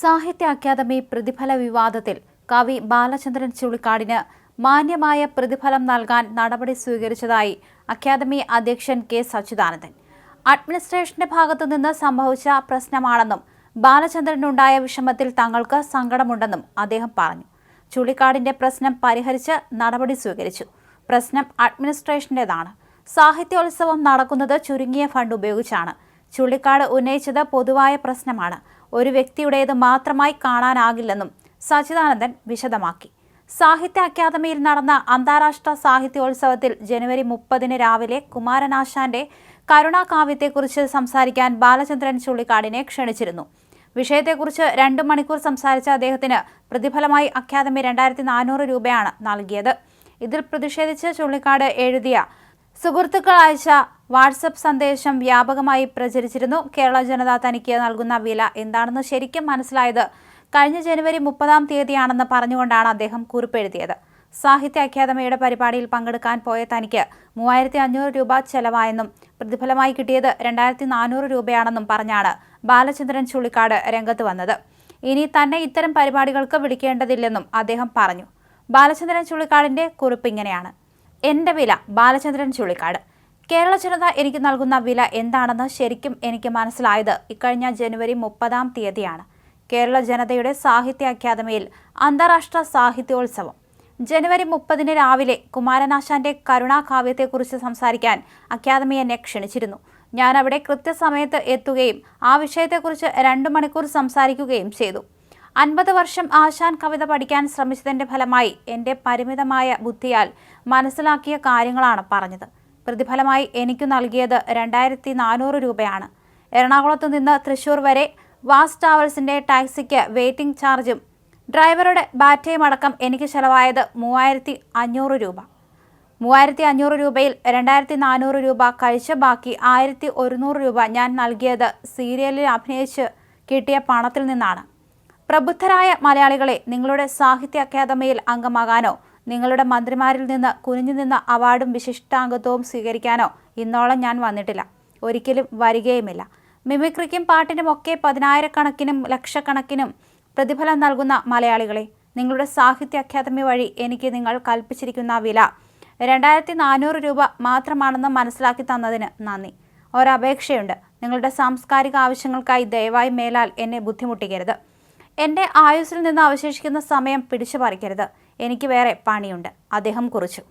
സാഹിത്യ അക്കാദമി പ്രതിഫല വിവാദത്തിൽ കവി ബാലചന്ദ്രൻ ചുള്ളിക്കാടിന് മാന്യമായ പ്രതിഫലം നൽകാൻ നടപടി സ്വീകരിച്ചതായി അക്കാദമി അധ്യക്ഷൻ കെ സച്ചിദാനന്ദൻ. അഡ്മിനിസ്ട്രേഷന്റെ ഭാഗത്തു നിന്ന് സംഭവിച്ച പ്രശ്നമാണെന്നും ബാലചന്ദ്രനുണ്ടായ വിഷമത്തിൽ തങ്ങൾക്ക് സങ്കടമുണ്ടെന്നും അദ്ദേഹം പറഞ്ഞു. ചുള്ളിക്കാടിന്റെ പ്രശ്നം പരിഹരിച്ച് നടപടി സ്വീകരിച്ചു. പ്രശ്നം അഡ്മിനിസ്ട്രേഷന്റേതാണ്. സാഹിത്യോത്സവം നടക്കുന്നത് ചുരുങ്ങിയ ഫണ്ട് ഉപയോഗിച്ചാണ്. ചുള്ളിക്കാട് ഉന്നയിച്ചത് പൊതുവായ പ്രശ്നമാണ്. ഒരു വ്യക്തിയുടേത് മാത്രമായി കാണാനാകില്ലെന്നും സച്ചിദാനന്ദൻ വിശദമാക്കി. സാഹിത്യ അക്കാദമിയിൽ നടന്ന അന്താരാഷ്ട്ര സാഹിത്യോത്സവത്തിൽ ജനുവരി മുപ്പതിന് രാവിലെ കുമാരനാശാന്റെ കരുണാകാവ്യത്തെക്കുറിച്ച് സംസാരിക്കാൻ ബാലചന്ദ്രൻ ചുള്ളിക്കാടിനെ ക്ഷണിച്ചിരുന്നു. വിഷയത്തെക്കുറിച്ച് രണ്ടു മണിക്കൂർ സംസാരിച്ച അദ്ദേഹത്തിന് പ്രതിഫലമായി അക്കാദമി രണ്ടായിരത്തി നാനൂറ് രൂപയാണ് നൽകിയത്. ഇതിൽ പ്രതിഷേധിച്ച് ചുള്ളിക്കാട് എഴുതിയ സുഹൃത്തുക്കൾ അയച്ച വാട്സപ്പ് സന്ദേശം വ്യാപകമായി പ്രചരിച്ചിരുന്നു. കേരള ജനത തനിക്ക് നൽകുന്ന വില എന്താണെന്ന് ശരിക്കും മനസ്സിലായത് കഴിഞ്ഞ ജനുവരി മുപ്പതാം തീയതിയാണെന്ന് പറഞ്ഞുകൊണ്ടാണ് അദ്ദേഹം കുറിപ്പെഴുതിയത്. സാഹിത്യ അക്കാദമിയുടെ പരിപാടിയിൽ പങ്കെടുക്കാൻ പോയ തനിക്ക് മൂവായിരത്തി അഞ്ഞൂറ് രൂപ ചെലവായെന്നും പ്രതിഫലമായി കിട്ടിയത് രണ്ടായിരത്തി നാനൂറ് രൂപയാണെന്നും പറഞ്ഞാണ് ബാലചന്ദ്രൻ ചുള്ളിക്കാട് രംഗത്ത് വന്നത്. ഇനി തന്നെ ഇത്തരം പരിപാടികൾക്ക് വിളിക്കേണ്ടതില്ലെന്നും അദ്ദേഹം പറഞ്ഞു. ബാലചന്ദ്രൻ ചുള്ളിക്കാടിന്റെ കുറിപ്പ് ഇങ്ങനെയാണ്. എന്റെ വില ബാലചന്ദ്രൻ ചുള്ളിക്കാട്. കേരള ജനത എനിക്ക് നൽകുന്ന വില എന്താണെന്ന് ശരിക്കും എനിക്ക് മനസ്സിലായത് ഇക്കഴിഞ്ഞ ജനുവരി മുപ്പതാം തീയതിയാണ്. കേരള ജനതയുടെ സാഹിത്യ അക്കാദമിയിൽ അന്താരാഷ്ട്ര സാഹിത്യോത്സവം. ജനുവരി മുപ്പതിന് രാവിലെ കുമാരനാശാന്റെ കരുണാകാവ്യത്തെക്കുറിച്ച് സംസാരിക്കാൻ അക്കാദമി എന്നെ ക്ഷണിച്ചിരുന്നു. ഞാൻ അവിടെ കൃത്യസമയത്ത് എത്തുകയും ആ വിഷയത്തെക്കുറിച്ച് രണ്ടു മണിക്കൂർ സംസാരിക്കുകയും ചെയ്തു. അൻപത് വർഷം ആശാൻ കവിത പഠിക്കാൻ ശ്രമിച്ചതിന്റെ ഫലമായി എന്റെ പരിമിതമായ ബുദ്ധിയാൽ മനസ്സിലാക്കിയ കാര്യങ്ങളാണ് പറഞ്ഞത്. പ്രതിഫലമായി എനിക്ക് നൽകിയത് രണ്ടായിരത്തി നാനൂറ് രൂപയാണ്. എറണാകുളത്ത് നിന്ന് തൃശൂർ വരെ വാസ് ട്രാവൽസിന്റെ ടാക്സിക്ക് വെയിറ്റിംഗ് ചാർജും ഡ്രൈവറുടെ ബാറ്റയും അടക്കം എനിക്ക് ചെലവായത് മൂവായിരത്തി അഞ്ഞൂറ് രൂപ. മൂവായിരത്തി അഞ്ഞൂറ് രൂപയിൽ രണ്ടായിരത്തി നാനൂറ് രൂപ കഴിച്ച ബാക്കി ആയിരത്തി ഒരുന്നൂറ് രൂപ ഞാൻ നൽകിയത് സീരിയലിൽ അഭിനയിച്ച് കിട്ടിയ പണത്തിൽ നിന്നാണ്. പ്രബുദ്ധരായ മലയാളികളെ നിങ്ങളുടെ സാഹിത്യ അക്കാദമിയിൽ അംഗമാകാനോ നിങ്ങളുടെ മന്ത്രിമാരിൽ നിന്ന് കുനിഞ്ഞു നിന്ന അവാർഡും വിശിഷ്ടാംഗത്വവും സ്വീകരിക്കാനോ ഇന്നോളം ഞാൻ വന്നിട്ടില്ല. ഒരിക്കലും വരികയുമില്ല. മിമിക്രിക്കും പാട്ടിനും ഒക്കെ പതിനായിരക്കണക്കിനും ലക്ഷക്കണക്കിനും പ്രതിഫലം നൽകുന്ന മലയാളികളെ നിങ്ങളുടെ സാഹിത്യ അക്കാദമി വഴി എനിക്ക് നിങ്ങൾ കൽപ്പിച്ചിരിക്കുന്ന വില രണ്ടായിരത്തി നാനൂറ് രൂപ മാത്രമാണെന്ന് മനസ്സിലാക്കി തന്നതിന് നന്ദി. ഒരപേക്ഷയുണ്ട്. നിങ്ങളുടെ സാംസ്കാരിക ആവശ്യങ്ങൾക്കായി ദയവായി മേലാൽ എന്നെ ബുദ്ധിമുട്ടിക്കരുത്. എന്റെ ആയുസ്സിൽ നിന്ന് അവശേഷിക്കുന്ന സമയം പിടിച്ചു പറിക്കരുത് എനിക്ക് വേറെ പണിയുണ്ട്. അദ്ദേഹം കുറിച്ചു.